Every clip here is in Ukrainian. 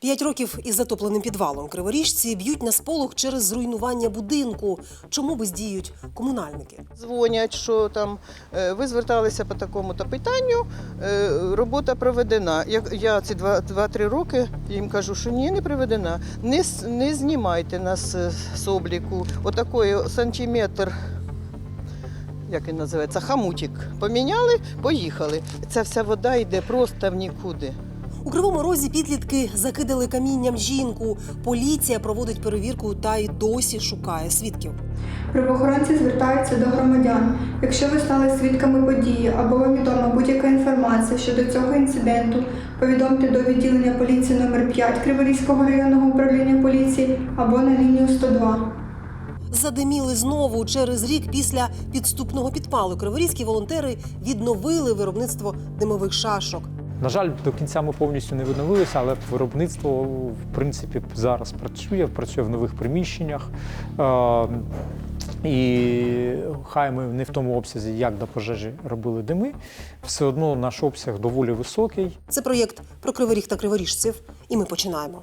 П'ять років із затопленим підвалом криворіжці б'ють на сполох через зруйнування будинку. Чому бездіють комунальники? Дзвонять, що там е, ви зверталися по такому-то питанню, е, робота проведена. Я, я ці 2-3 роки їм кажу, що ні, не проведена. Не, не знімайте нас е, з обліку. Отакий сантиметр, як він називається, хамутик. Поміняли, поїхали. Ця вся вода йде просто в нікуди. У кривому розі підлітки закидали камінням жінку. Поліція проводить перевірку та й досі шукає свідків. Правоохоронці звертаються до громадян. Якщо ви стали свідками події або вам відома будь-яка інформація щодо цього інциденту, повідомте до відділення поліції номер 5 Криворізького районного управління поліції або на лінію 102. Задиміли знову через рік після підступного підпалу. Криворізькі волонтери відновили виробництво димових шашок. На жаль, до кінця ми повністю не відновилися, але виробництво в принципі зараз працює, працює в нових приміщеннях. Е, І хай ми не в тому обсязі, як до пожежі робили дими, все одно наш обсяг доволі високий. Це проєкт про криворіг та криворіжців. І ми починаємо.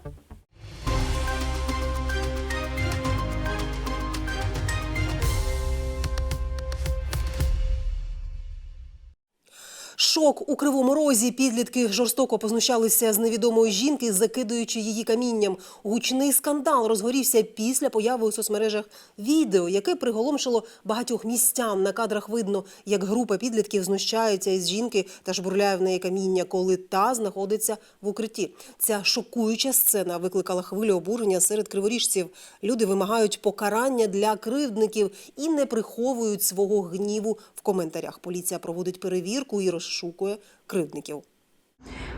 Шок у кривому розі. Підлітки жорстоко познущалися з невідомої жінки, закидуючи її камінням. Гучний скандал розгорівся після появи у соцмережах відео, яке приголомшило багатьох містян. На кадрах видно, як група підлітків знущається із жінки та жбурляє в неї каміння, коли та знаходиться в укритті. Ця шокуюча сцена викликала хвилю обурення серед криворіжців. Люди вимагають покарання для кривдників і не приховують свого гніву в коментарях. Поліція проводить перевірку і розшукує кривдників.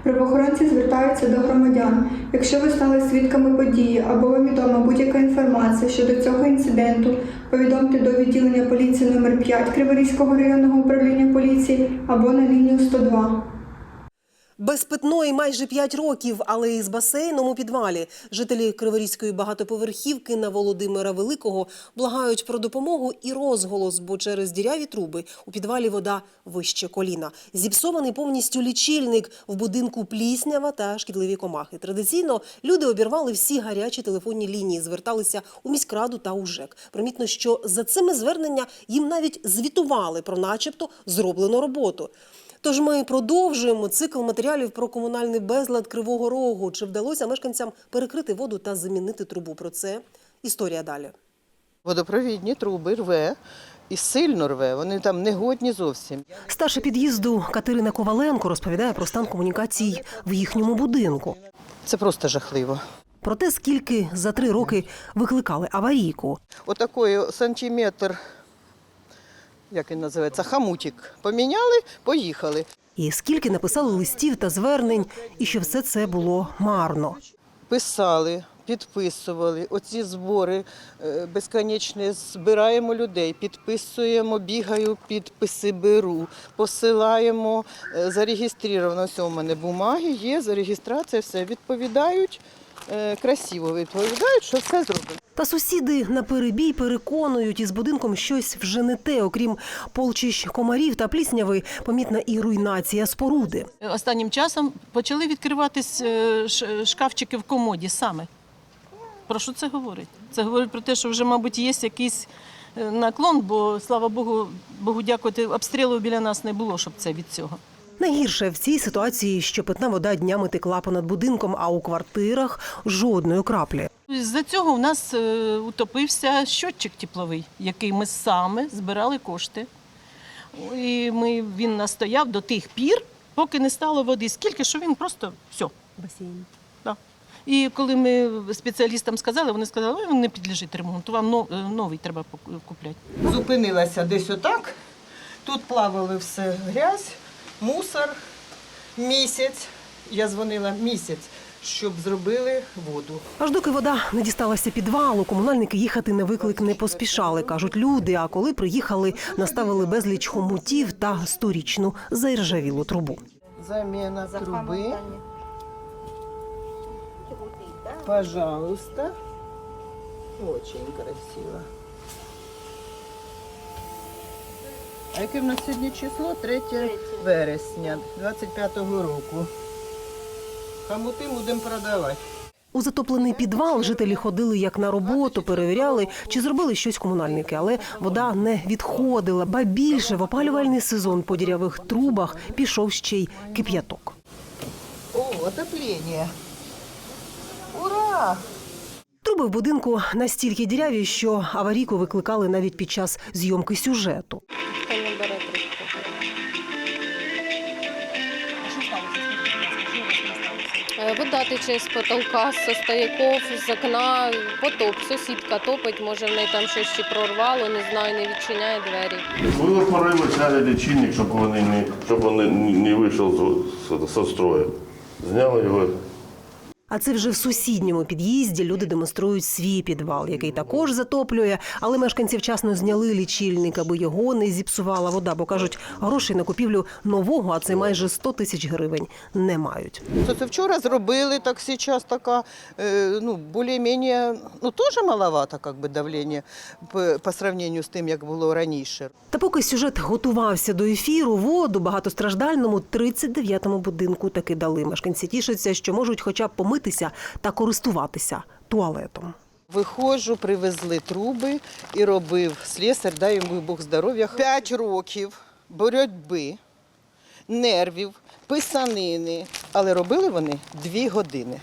Правоохоронці звертаються до громадян. Якщо ви стали свідками події або вам відома будь-яка інформація щодо цього інциденту, повідомте до відділення поліції номер 5 Криворізького районного управління поліції або на лінію 102. Без питної майже 5 років, але із басейном у підвалі. Жителі Криворізької багатоповерхівки на Володимира Великого благають про допомогу і розголос, бо через діряві труби у підвалі вода вище коліна. Зіпсований повністю лічильник в будинку пліснява та шкідливі комахи. Традиційно люди обірвали всі гарячі телефонні лінії, зверталися у міськраду та у ЖЕК. Примітно, що за цими звернення їм навіть звітували про начебто зроблену роботу. Тож ми продовжуємо цикл матеріалів про комунальний безлад Кривого Рогу. Чи вдалося мешканцям перекрити воду та замінити трубу? Про це історія далі. Водопровідні труби рве і сильно рве. Вони там негодні зовсім. Старша під'їзду Катерина Коваленко розповідає про стан комунікацій в їхньому будинку. Це просто жахливо. Про те, скільки за три роки викликали аварійку. Отакий сантиметр, як він називається, хамутик. Поміняли, поїхали. І скільки написали листів та звернень, і що все це було марно. Писали, підписували. Оці збори е, безконечні. Збираємо людей, підписуємо, бігаю, підписи беру, посилаємо. е, Зареєстровано все у мене бумаги, є, зареєстрація, все відповідають. Е, Красиво відповідають, що все зроблено. Та сусіди на перебій переконують, із будинком щось вже не те, окрім полчищ комарів та плісняви, помітна і руйнація споруди. Останнім часом почали відкриватись е, шкафчики в комоді саме. Про що це говорить? Це говорить про те, що вже, мабуть, є якийсь е, наклон, бо слава Богу, Богу дякувати, обстрілу біля нас не було, щоб це від цього. Найгірше в цій ситуації, що питна вода днями текла понад будинком, а у квартирах жодної краплі. З-за цього у нас е, утопився щотчик тепловий, який ми саме збирали кошти. І ми, він настояв до тих пір, поки не стало води. Скільки, що він просто все. Басейн. Да. І коли ми спеціалістам сказали, вони сказали, ой, він не підлежить ремонту, вам но- е, новий треба пок- купляти. Зупинилася десь отак. Тут плавали все грязь, мусор. Місяць. Я дзвонила місяць, щоб зробили воду. Аж доки вода не дісталася підвалу, комунальники їхати на виклик не поспішали, кажуть люди. А коли приїхали, наставили безліч хомутів та сторічну заіржавілу трубу. Заміна труби. Пожалуйста. Очень красиво. А яке в нас сьогодні число? 3 вересня 25-го року. Хамути будемо продавати. У затоплений підвал жителі ходили як на роботу, перевіряли, чи зробили щось комунальники, але вода не відходила. Ба більше в опалювальний сезон по дірявих трубах пішов ще й кип'яток. О, отоплення. Ура! Труби в будинку настільки діряві, що аварійку викликали навіть під час зйомки сюжету. Тече з потолка, з стояков, з окна, потоп, сусідка топить, може в неї там щось чи прорвало, не знаю, не відчиняє двері. Ми пориви, зняли лічильник, щоб вони не, щоб вони не вийшов з, з, з строю. Зняли його. А це вже в сусідньому під'їзді люди демонструють свій підвал, який також затоплює. Але мешканці вчасно зняли лічильник, аби його не зіпсувала вода, бо кажуть, грошей на купівлю нового, а це майже 100 тисяч гривень, не мають. Це, це вчора зробили, так зараз така, е, ну, більш-менш, ну, теж маловато, как би, давлення по, по сравнению з тим, як було раніше. Та поки сюжет готувався до ефіру, воду багатостраждальному 39-му будинку таки дали. Мешканці тішаться, що можуть хоча б помитися та користуватися туалетом. Виходжу, привезли труби і робив слесар, дай йому Бог здоров'я. П'ять років боротьби, нервів, писанини. Але робили вони дві години.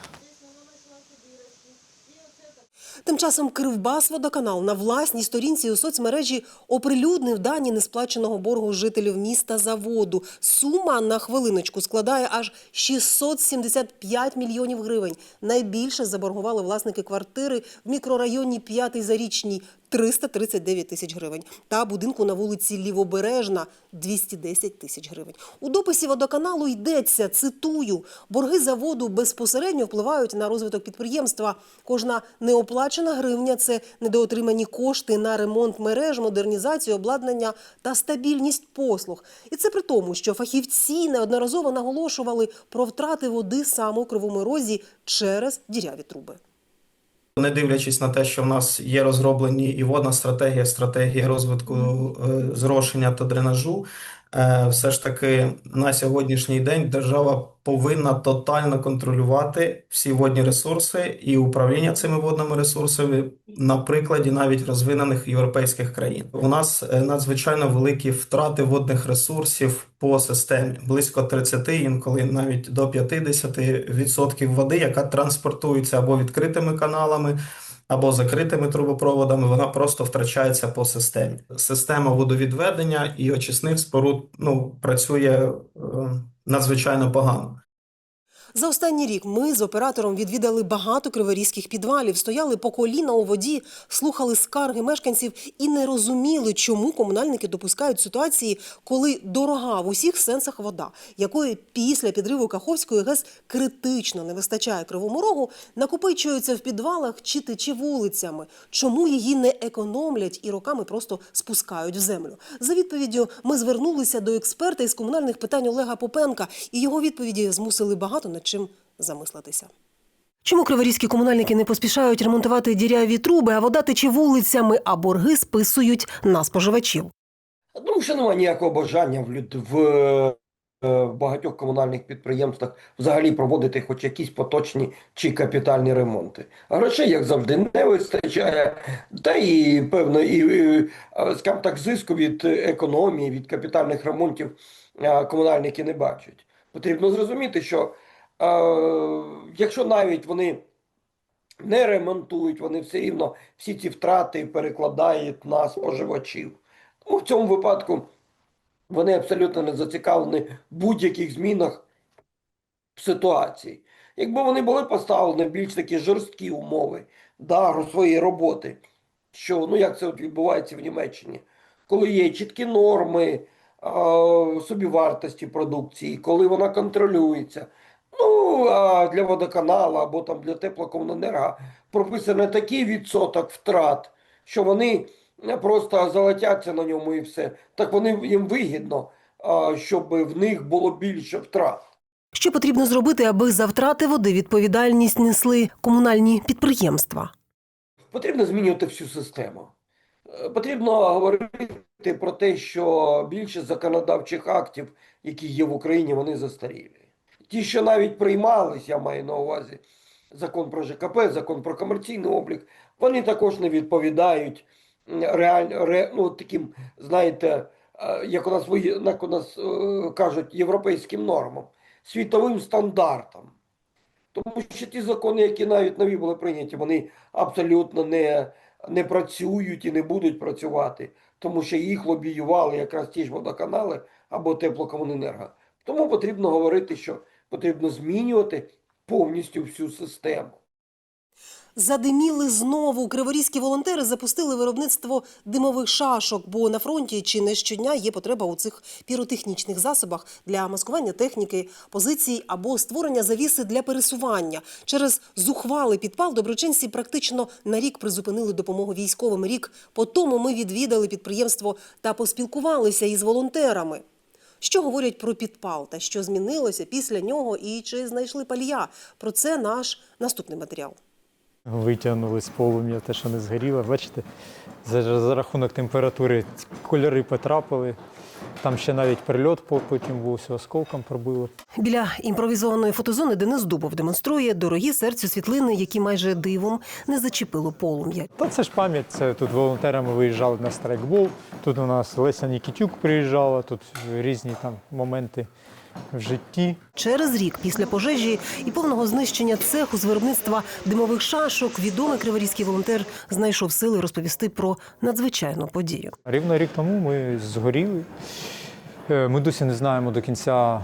Тим часом Кривбас водоканал на власній сторінці у соцмережі оприлюднив дані несплаченого боргу жителів міста за воду. Сума на хвилиночку складає аж 675 мільйонів гривень. Найбільше заборгували власники квартири в мікрорайоні П'ятий Зарічній 339 тисяч гривень та будинку на вулиці Лівобережна 210 тисяч гривень. У дописі водоканалу йдеться, цитую, борги за воду безпосередньо впливають на розвиток підприємства. Кожна неоплачена гривня – це недоотримані кошти на ремонт мереж, модернізацію обладнання та стабільність послуг. І це при тому, що фахівці неодноразово наголошували про втрати води саме у Кривому Розі через діряві труби. Не дивлячись на те, що в нас є розроблені і водна стратегія, стратегія розвитку е, зрошення та дренажу, все ж таки на сьогоднішній день держава повинна тотально контролювати всі водні ресурси і управління цими водними ресурсами на прикладі навіть розвинених європейських країн. У нас е, надзвичайно великі втрати водних ресурсів по системі, близько 30, інколи навіть до 50% води, яка транспортується або відкритими каналами, або закритими трубопроводами, вона просто втрачається по системі. Система водовідведення і очисних споруд ну, працює е, надзвичайно погано. За останній рік ми з оператором відвідали багато криворізьких підвалів, стояли по коліна у воді, слухали скарги мешканців і не розуміли, чому комунальники допускають ситуації, коли дорога в усіх сенсах вода, якої після підриву Каховської ГЕС критично не вистачає кривому рогу, накопичується в підвалах чи тече вулицями. Чому її не економлять і роками просто спускають в землю? За відповіддю ми звернулися до експерта із комунальних питань Олега Попенка, і його відповіді змусили багато над чим замислитися. Чому криворізькі комунальники не поспішають ремонтувати діряві труби, а вода тече вулицями, а борги списують на споживачів? Тому що немає ніякого бажання в, люд... в, е, в багатьох комунальних підприємствах взагалі проводити хоч якісь поточні чи капітальні ремонти. Грошей, як завжди, не вистачає, та і певно, і, і е, скажімо так, зиску від економії, від капітальних ремонтів комунальники не бачать. Потрібно зрозуміти, що якщо навіть вони не ремонтують, вони все рівно всі ці втрати перекладають на споживачів. Тому в цьому випадку вони абсолютно не зацікавлені в будь-яких змінах ситуації. Якби вони були поставлені в більш такі жорсткі умови да, своєї роботи, що ну як це от відбувається в Німеччині, коли є чіткі норми а, собівартості продукції, коли вона контролюється. Ну, а для водоканалу або там для теплокомуненерго прописаний такий відсоток втрат, що вони просто золотяться на ньому і все. Так вони їм вигідно, щоб в них було більше втрат. Що потрібно зробити, аби за втрати води відповідальність несли комунальні підприємства? Потрібно змінювати всю систему. Е, Потрібно говорити про те, що більшість законодавчих актів, які є в Україні, вони застарілі. Ті, що навіть приймались, я маю на увазі, закон про ЖКП, закон про комерційний облік, вони також не відповідають реально ре, ну, таким, знаєте, е, як у нас як у нас е, кажуть, європейським нормам, світовим стандартам. Тому що ті закони, які навіть нові були прийняті, вони абсолютно не, не працюють і не будуть працювати, тому що їх лобіювали якраз ті ж водоканали або теплокомуненерго. Тому потрібно говорити, що потрібно змінювати повністю всю систему. Задиміли знову. Криворізькі волонтери запустили виробництво димових шашок, бо на фронті чи не щодня є потреба у цих піротехнічних засобах для маскування техніки, позицій або створення завіси для пересування. Через зухвалий підпал доброчинці практично на рік призупинили допомогу військовим. Рік по тому ми відвідали підприємство та поспілкувалися із волонтерами. Що говорять про підпал та що змінилося після нього, і чи знайшли палія? Про це наш наступний матеріал. Витягнули з полум'я те, що не згоріло. Бачите, за, за рахунок температури кольори потрапили. Там ще навіть прильот потім був, все осколком пробило. Біля імпровізованої фотозони Денис Дубов демонструє дорогі серцю світлини, які майже дивом не зачепило полум'я. Та це ж пам'ять. Це тут волонтерами виїжджали на страйкбол. Тут у нас Леся Нікітюк приїжджала, тут різні там моменти в житті. Через рік після пожежі і повного знищення цеху з виробництва димових шашок відомий криворізький волонтер знайшов сили розповісти про надзвичайну подію. Рівно рік тому ми згоріли. Е, Ми досі не знаємо до кінця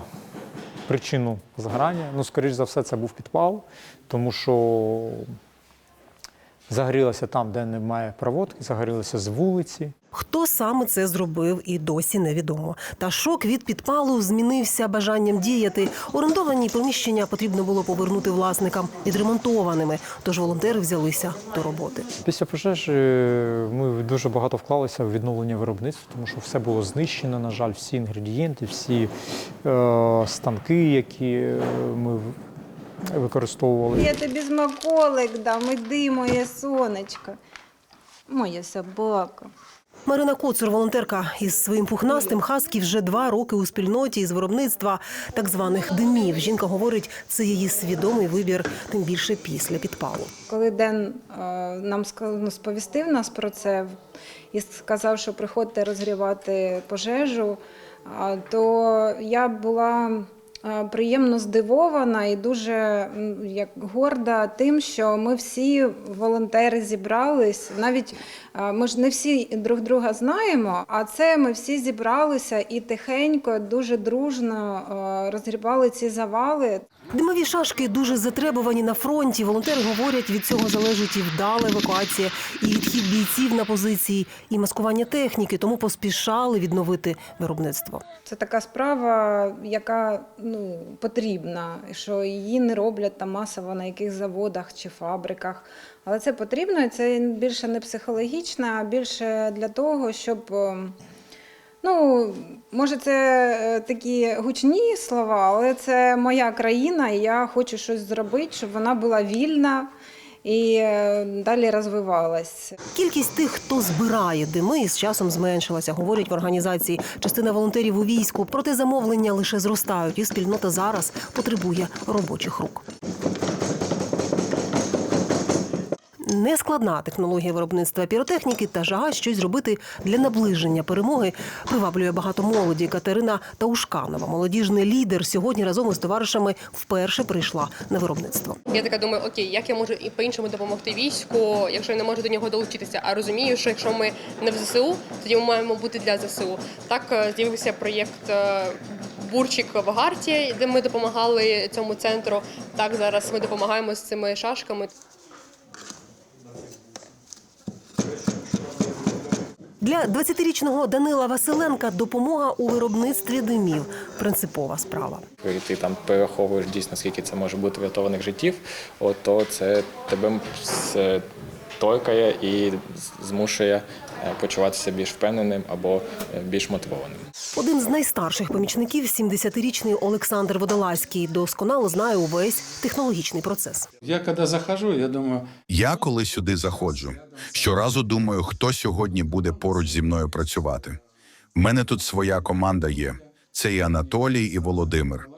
причину згорання. Ну, скоріш за все, це був підпал, тому що загорілося там, де немає проводки, загорілося з вулиці. Хто саме це зробив, і досі невідомо. Та шок від підпалу змінився бажанням діяти. Орендовані приміщення потрібно було повернути власникам відремонтованими. Тож волонтери взялися до роботи. Після пожежі е, ми дуже багато вклалися в відновлення виробництва, тому що все було знищено, на жаль, всі інгредієнти, всі е, станки, які е, ми використовували. Я тобі смаколик дам, іди, моє сонечко. Моя собака. Марина Коцур, волонтерка із своїм пухнастим хаски вже два роки у спільноті із виробництва так званих димів. Жінка говорить, це її свідомий вибір, тим більше після підпалу. Коли Ден е, нам ну, сповістив нас про це і сказав, що приходьте розгрівати пожежу, то я була приємно здивована і дуже як горда тим, що ми всі волонтери зібрались. Навіть е, ми ж не всі друг друга знаємо, а це ми всі зібралися і тихенько, дуже дружно е, розгрібали ці завали. Димові шашки дуже затребувані на фронті. Волонтери говорять, від цього залежить і вдала евакуація, і відхід бійців на позиції, і маскування техніки, тому поспішали відновити виробництво. Це така справа, яка ну, потрібна, що її не роблять там масово на яких заводах чи фабриках. Але це потрібно, це більше не психологічно, а більше для того, щоб. Ну, може, це е, такі гучні слова, але це моя країна, і я хочу щось зробити, щоб вона була вільна і е, далі розвивалась. Кількість тих, хто збирає дими, з часом зменшилася, говорять в організації. Частина волонтерів у війську, проте замовлення лише зростають, і спільнота зараз потребує робочих рук. Нескладна технологія виробництва піротехніки та жага щось зробити для наближення перемоги приваблює багато молоді. Катерина Таушканова, молодіжний лідер, сьогодні разом із товаришами вперше прийшла на виробництво. Я така думаю, окей, як я можу і по-іншому допомогти війську, якщо я не можу до нього долучитися. А розумію, що якщо ми не в ЗСУ, тоді ми маємо бути для ЗСУ. Так е, з'явився проєкт е, Бурчик в Гарті, де ми допомагали цьому центру. Так зараз ми допомагаємо з цими шашками. Для 20-річного Данила Василенка допомога у виробництві димів принципова справа. ти там перераховуєш дійсно, скільки це може бути врятованих життів, от, то це тебе торкає і змушує почуватися більш впевненим або е, більш мотивованим. Один з найстарших помічників 70-річний Олександр Водолазький досконало знає увесь технологічний процес. Я коли захожу, я думаю, Я коли сюди заходжу, щоразу думаю, хто сьогодні буде поруч зі мною працювати. В мене тут своя команда є. Це і Анатолій, і Володимир.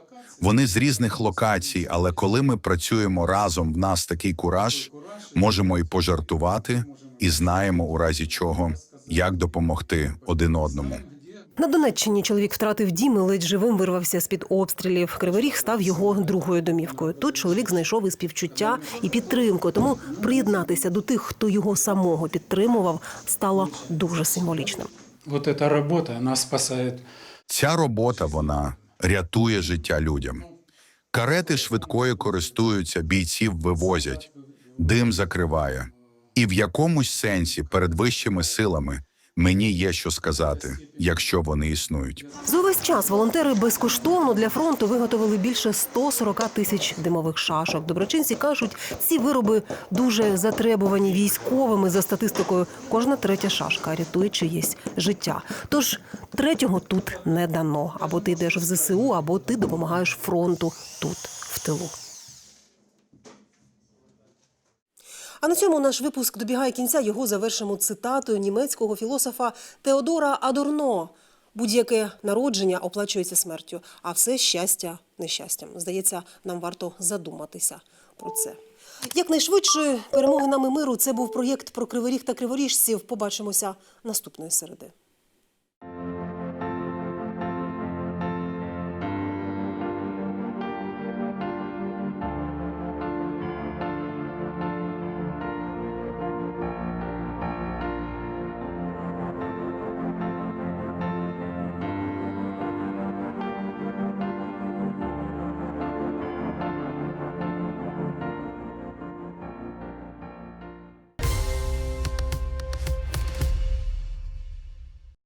Вони з різних локацій, але коли ми працюємо разом, в нас такий кураж, можемо і пожартувати, і знаємо у разі чого, як допомогти один одному. На Донеччині чоловік втратив дім і ледь живим вирвався з-під обстрілів. Кривий Ріг став його другою домівкою. Тут чоловік знайшов і співчуття, і підтримку. Тому приєднатися до тих, хто його самого підтримував, стало дуже символічним. Вот эта работа, она спасает Ця робота вона рятує життя людям. Карети швидкої користуються, бійців вивозять, дим закриває. І в якомусь сенсі перед вищими силами мені є що сказати, якщо вони існують. За увесь час волонтери безкоштовно для фронту виготовили більше 140 тисяч димових шашок. Доброчинці кажуть, ці вироби дуже затребувані військовими. За статистикою, кожна третя шашка рятує чиєсь життя. Тож третього тут не дано. Або ти йдеш в ЗСУ, або ти допомагаєш фронту тут, в тилу. А на цьому наш випуск добігає кінця. Його завершимо цитатою німецького філософа Теодора Адорно. Будь-яке народження оплачується смертю, а все щастя нещастям. Здається, нам варто задуматися про це. Якнайшвидшої перемоги нами миру це був проєкт про криворіг та криворіжців. Побачимося наступної середи.